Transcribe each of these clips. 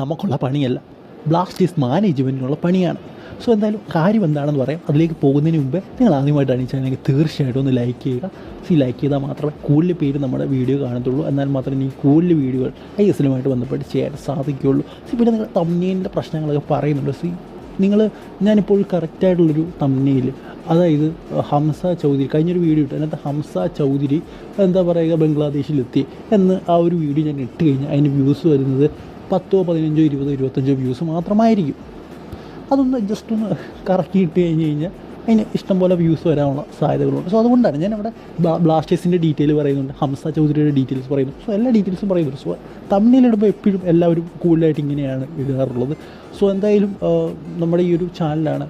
നമുക്കുള്ള പണിയല്ല. ബ്ലാസ്റ്റേഴ്സ് മാനേജ്മെന്റിനുള്ള പണിയാണ്. സോ എന്തായാലും കാര്യം എന്താണെന്ന് പറയാം. അതിലേക്ക് പോകുന്നതിന് മുമ്പേ നിങ്ങൾ ആദ്യമായിട്ടാണ് ഈ ചാനൽ തീർച്ചയായിട്ടും ഒന്ന് ലൈക്ക് ചെയ്യുക. സി ലൈക്ക് ചെയ്താൽ മാത്രമേ കൂടുതൽ പേര് നമ്മുടെ വീഡിയോ കാണത്തുള്ളൂ. എന്നാൽ മാത്രമേ ഈ കൂടുതൽ വീഡിയോകൾ ഐ എസിലുമായിട്ട് ബന്ധപ്പെട്ട് ചെയ്യാൻ സാധിക്കുകയുള്ളൂ. സി പിന്നെ നിങ്ങൾ തമ്മിലിന്റെ പ്രശ്നങ്ങളൊക്കെ പറയുന്നുണ്ട്. സി നിങ്ങൾ ഞാനിപ്പോൾ കറക്റ്റായിട്ടുള്ളൊരു തമ്മിയിൽ അതായത് ഹംസ ചൗധരി കഴിഞ്ഞൊരു വീഡിയോ ഇട്ടു. അതിനകത്ത് ഹംസ ചൗധരി എന്താ പറയുക ബംഗ്ലാദേശിലെത്തി എന്ന് ആ ഒരു വീഡിയോ ഞാൻ ഇട്ട് കഴിഞ്ഞാൽ അതിന് വ്യൂസ് വരുന്നത് പത്തോ പതിനഞ്ചോ ഇരുപതോ ഇരുപത്തഞ്ചോ വ്യൂസ് മാത്രമായിരിക്കും. അതൊന്ന് ജസ്റ്റ് ഒന്ന് കറക്കി ഇട്ട് കഴിഞ്ഞ് കഴിഞ്ഞാൽ അതിന് ഇഷ്ടംപോലെ വ്യൂസ് വരാനുള്ള സാധ്യതകളുണ്ട്. സോ അതുകൊണ്ടാണ് ഞാൻ അവിടെ ബ്ലാസ്റ്റേഴ്സിന്റെ ഡീറ്റെയിൽ പറയുന്നുണ്ട്. ഹംസ ചൗധരിയുടെ ഡീറ്റെയിൽസ് പറയുന്നു. സോ എല്ലാ ഡീറ്റെയിൽസും പറയുന്നുണ്ട്. സോ തമ്മിലിടുമ്പോൾ എപ്പോഴും എല്ലാവരും കൂടുതലായിട്ട് ഇങ്ങനെയാണ് ഇടാറുള്ളത് സോ എന്തായാലും നമ്മുടെ ഈ ഒരു ചാനലാണ്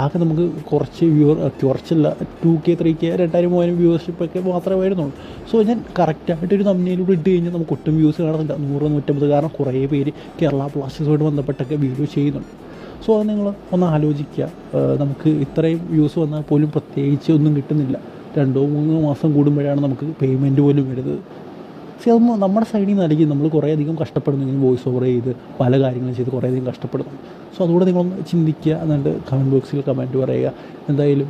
ആകെ നമുക്ക് കുറച്ച് വ്യൂവർ കുറച്ചല്ല ടു കെ ത്രീ കെ രണ്ടായിരം മൂവായിരം വ്യൂവർഷിപ്പ് ഒക്കെ മാത്രമേ വരുന്നുള്ളൂ. സോ ഞാൻ കറക്റ്റായിട്ട് ഒരു തമ്മിലൂടെ ഇട്ട് കഴിഞ്ഞാൽ നമുക്ക് ഒട്ടും വ്യൂസ് കാണുന്നില്ല നൂറ് നൂറ്റമ്പത് കാരണം കുറേ പേര് കേരള ബ്ലാസ്റ്റേഴ്സുമായിട്ട് ബന്ധപ്പെട്ടൊക്കെ വീഡിയോ ചെയ്യുന്നുണ്ട്. സോ അത് നിങ്ങൾ ഒന്ന് ആലോചിക്കുക. നമുക്ക് ഇത്രയും വ്യൂസ് വന്നാൽ പോലും പ്രത്യേകിച്ച് ഒന്നും കിട്ടുന്നില്ല. രണ്ടോ മൂന്നോ മാസം കൂടുമ്പോഴാണ് നമുക്ക് പേയ്മെന്റ് പോലും വരുന്നത്. പക്ഷേ അതൊന്നും നമ്മുടെ സൈഡിൽ നിന്ന് അല്ലെങ്കിൽ നമ്മൾ കുറേ അധികം കഷ്ടപ്പെടുന്നു ഇങ്ങനെ വോയിസ് ഓവർ ചെയ്ത് പല കാര്യങ്ങളും ചെയ്ത് കുറേ അധികം കഷ്ടപ്പെടുന്നു. സോ അതുകൂടെ നിങ്ങളൊന്ന് ചിന്തിക്കുക എന്നിട്ട് കമന്റ് ബോക്സിൽ കമന്റ് പറയുക. എന്തായാലും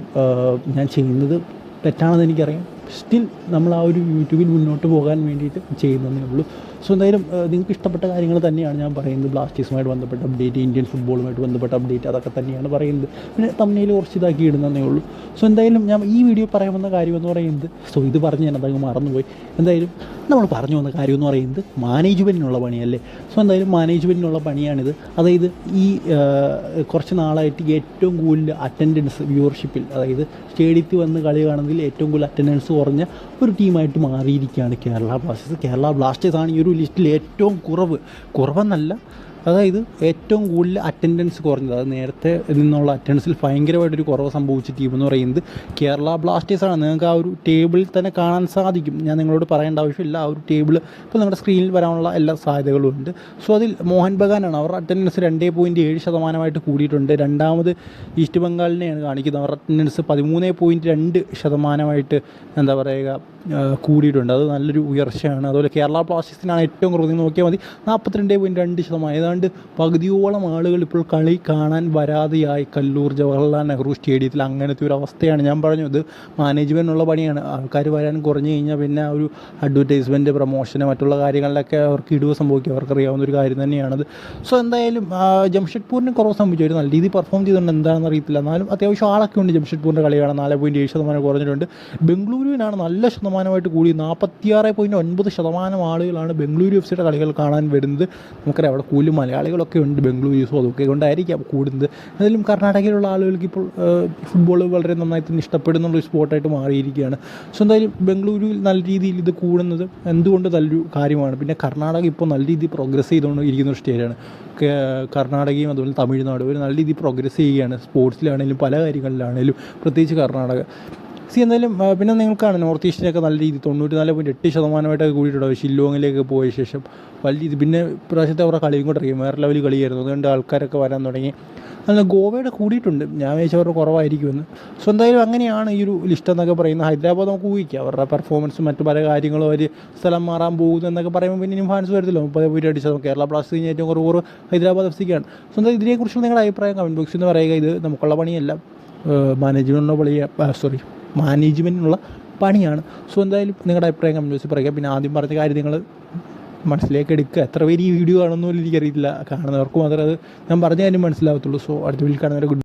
ഞാൻ ചെയ്യുന്നത് തെറ്റാണെന്ന് എനിക്കറിയാം. സ്റ്റിൽ നമ്മൾ ആ ഒരു യൂട്യൂബിൽ മുന്നോട്ട് പോകാൻ വേണ്ടിയിട്ട് ചെയ്യുന്നതേ ഉള്ളൂ. സോ എന്തായാലും നിങ്ങൾക്ക് ഇഷ്ടപ്പെട്ട കാര്യങ്ങൾ തന്നെയാണ് ഞാൻ പറയുന്നത്. ബ്ലാസ്റ്റേഴ്സുമായിട്ട് ബന്ധപ്പെട്ട അപ്ഡേറ്റ് ഇന്ത്യൻ ഫുട്ബോളുമായിട്ട് ബന്ധപ്പെട്ട അപ്ഡേറ്റ് അതൊക്കെ തന്നെയാണ് പറയുന്നത്. പിന്നെ തമ്മിൽ കുറച്ച് ഇതാക്കി ഇടുന്നതേ ഉള്ളൂ. സോ എന്തായാലും ഞാൻ ഈ വീഡിയോ പറയാൻ കാര്യം എന്ന് പറയുന്നത് സോ ഇത് പറഞ്ഞ് ഞാൻ അതങ്ങ് മറന്നുപോയി. എന്തായാലും നമ്മൾ പറഞ്ഞു വന്ന കാര്യം എന്ന് പറയുന്നത് മാനേജ്മെന്റിനുള്ള പണിയല്ലേ? സോ എന്തായാലും മാനേജ്മെന്റിനുള്ള പണിയാണിത്. അതായത് ഈ കുറച്ച് നാളായിട്ട് ഏറ്റവും കൂടുതൽ അറ്റൻഡൻസ് വ്യൂവർഷിപ്പിൽ അതായത് സ്റ്റേഡിയത്തിൽ വന്ന് കളി കാണുന്നതിൽ ഏറ്റവും കൂടുതൽ അറ്റൻഡൻസ് കുറഞ്ഞ ഒരു ടീമായിട്ട് മാറിയിരിക്കുകയാണ് കേരള ബ്ലാസ്റ്റേഴ്സ് കേരള ബ്ലാസ്റ്റേഴ്സാണ് ഈ ഒരു ലിസ്റ്റിൽ ഏറ്റവും കുറവ്. കുറവെന്നല്ല അതായത് ഏറ്റവും കൂടുതൽ അറ്റൻഡൻസ് കുറഞ്ഞത് അത് നേരത്തെ നിന്നുള്ള അറ്റൻഡൻസിൽ ഭയങ്കരമായിട്ടൊരു കുറവ് സംഭവിച്ച ടീം എന്ന് പറയുന്നത് കേരള ബ്ലാസ്റ്റേഴ്സാണ് നിങ്ങൾക്ക് ആ ഒരു ടേബിളിൽ തന്നെ കാണാൻ സാധിക്കും. ഞാൻ നിങ്ങളോട് പറയേണ്ട ആവശ്യമില്ല. ആ ഒരു ടേബിൾ ഇപ്പോൾ നിങ്ങളുടെ സ്ക്രീനിൽ വരാനുള്ള എല്ലാ സാധ്യതകളും ഉണ്ട്. സോ അതിൽ മോഹൻ ബഗാനാണ് അവർ അറ്റൻഡൻസ് രണ്ടേ പോയിന്റ് ഏഴ് ശതമാനമായിട്ട് കൂടിയിട്ടുണ്ട്. രണ്ടാമത് ഈസ്റ്റ് ബംഗാളിനെയാണ് കാണിക്കുന്നത്. അവർ അറ്റൻഡൻസ് പതിമൂന്ന് പോയിന്റ് രണ്ട് ശതമാനമായിട്ട് എന്താ പറയുക കൂടിയിട്ടുണ്ട്. അത് നല്ലൊരു ഉയർച്ചയാണ്. അതുപോലെ കേരള ബ്ലാസ്റ്റേഴ്സിനാണ് ഏറ്റവും കുറവ്. നോക്കിയാൽ മതി. നാൽപ്പത്തിരണ്ട് പോയിന്റ് രണ്ട് ശതമാനം. ഏതാണ്ട് പകുതിയോളം ആളുകൾ ഇപ്പോൾ കളി കാണാൻ വരാതെയായി. കല്ലൂർ ജവഹർലാൽ നെഹ്റു സ്റ്റേഡിയത്തിൽ അങ്ങനത്തെ ഒരു അവസ്ഥയാണ്. ഞാൻ പറഞ്ഞു ഇത് മാനേജ്മെന്റിനുള്ള പണിയാണ്. ആൾക്കാർ വരാൻ കുറഞ്ഞു കഴിഞ്ഞാൽ പിന്നെ ഒരു അഡ്വർടൈസ്മെന്റ് പ്രൊമോഷന് മറ്റുള്ള കാര്യങ്ങളിലൊക്കെ അവർക്ക് ഇടിവ് സംഭവിക്കും. അവർക്കറിയാവുന്ന ഒരു കാര്യം തന്നെയാണത് സോ എന്തായാലും ജംഷഡ്പൂരിന് കുറവ് സംഭവിച്ചു അവർ നല്ല രീതിയിൽ പെർഫോം ചെയ്തിട്ടുണ്ട്. എന്താണെന്ന് അറിയത്തില്ല. എന്നാലും അത്യാവശ്യം ആളൊക്കെ ഉണ്ട് ജംഷഡ്പൂരിന്റെ കളിയാണ്. നാല് പോയിന്റ് ഏഴ് ശതമാനം കുറഞ്ഞിട്ടുണ്ട്. ബംഗളൂരുവിനാണ് നല്ല ശതമാനമായിട്ട് കൂടി നാൽപ്പത്തിയാറ് പോയിന്റ് ഒൻപത് ശതമാനം ആളുകളാണ് ബംഗളൂരു എഫ് സിയുടെ കളികൾ കാണാൻ വരുന്നത്. നമുക്കറിയാം അവിടെ കൂടുതൽ മലയാളികളൊക്കെ ഉണ്ട് ബംഗളൂരുസും അതൊക്കെ കൊണ്ടായിരിക്കാം കൂടുന്നത്. എന്നാലും കർണാടകയിലുള്ള ആളുകൾക്ക് ഇപ്പോൾ ഫുട്ബോൾ വളരെ നന്നായി തന്നെ ഇഷ്ടപ്പെടുന്ന ഒരു സ്പോട്ടായിട്ട് മാറിയിരിക്കുകയാണ്. സോ എന്തായാലും ബംഗളൂരുവിൽ നല്ല രീതിയിൽ ഇത് കൂടുന്നത് എന്തുകൊണ്ട് നല്ലൊരു കാര്യമാണ്? പിന്നെ കർണാടക ഇപ്പോൾ നല്ല രീതിയിൽ പ്രോഗ്രസ് ചെയ്തുകൊണ്ട് ഇരിക്കുന്ന ഒരു സ്റ്റേറ്റാണ് കർണാടകയും അതുപോലെ തമിഴ്നാടും ഒരു നല്ല രീതിയിൽ പ്രോഗ്രസ് ചെയ്യുകയാണ്. സ്പോർട്സിലാണെങ്കിലും പല കാര്യങ്ങളിലാണെങ്കിലും പ്രത്യേകിച്ച് കർണാടക. സി എന്തായാലും പിന്നെ നിങ്ങൾക്കാണ് നോർത്ത് ഈസ്റ്റിനൊക്കെ നല്ല രീതി തൊണ്ണൂറ്റി നാല് പോയിന്റ് എട്ട് ശതമാനമായിട്ടൊക്കെ കൂടിയിട്ടുണ്ടാവും ഷില്ലോങ്ങിലേക്ക് പോയ ശേഷം വലിയ രീതി പിന്നെ പ്രാവശ്യത്തെ അവരുടെ കളിയും കൂടെ ഇറങ്ങി. വേറെ ലെവൽ കളിയായിരുന്നു. അതുകൊണ്ട് ആൾക്കാരൊക്കെ വരാൻ തുടങ്ങി. അല്ല ഗോവയുടെ കൂടിയിട്ടുണ്ട്. ഞാൻ വിചാരിച്ച അവരുടെ കുറവായിരിക്കുമെന്ന്. സോ എന്തായാലും അങ്ങനെയാണ് ഈ ഒരു ലിസ്റ്റ് എന്നൊക്കെ പറയുന്നത്. ഹൈദരാബാദ് നമുക്ക് ഊഹിക്കാം. അവരുടെ പെർഫോമൻസും മറ്റു പല കാര്യങ്ങളും അവർ സ്ഥലം മാറാൻ പോകുന്നു എന്നൊക്കെ പറയുമ്പോൾ പിന്നെ ഇനി ഫാൻസ് വരത്തില്ല മുപ്പത് പോയിട്ട് അടിച്ചത് കേരള ബ്ലാസ്റ്റേഴ്സ് കഴിഞ്ഞ ഏറ്റവും കുറവ് കുറവ് ഹൈദരാബാദ് എഫ് സിക്കാണ്. സോ എന്തായാലും ഇതിനെക്കുറിച്ചുള്ള നിങ്ങളുടെ അഭിപ്രായം കമന്റ് ബോക്സിൽ നിന്ന് പറയുക. ഇത് നമുക്കുള്ള പണിയല്ല. മാനേജ്മെന്റിനോ പണിയ സോറി മാനേജ്മെന്റിനുള്ള പണിയാണ്. സോ എന്തായാലും നിങ്ങളുടെ അഭിപ്രായം കമന്റ് ബോക്സിൽ പറയുക. പിന്നെ ആദ്യം പറഞ്ഞ കാര്യം നിങ്ങൾ മനസ്സിലേക്ക് എടുക്കുക. എത്ര പേര് ഈ വീഡിയോ കാണുന്നു എനിക്കറിയില്ല കാണുന്നവർക്ക് മാത്രമേ അത് ഞാൻ പറഞ്ഞ കാര്യം മനസ്സിലാവത്തുള്ളൂ. സോ അടുത്ത വീട്ടിൽ കാണുന്നവരെ ഗുഡ്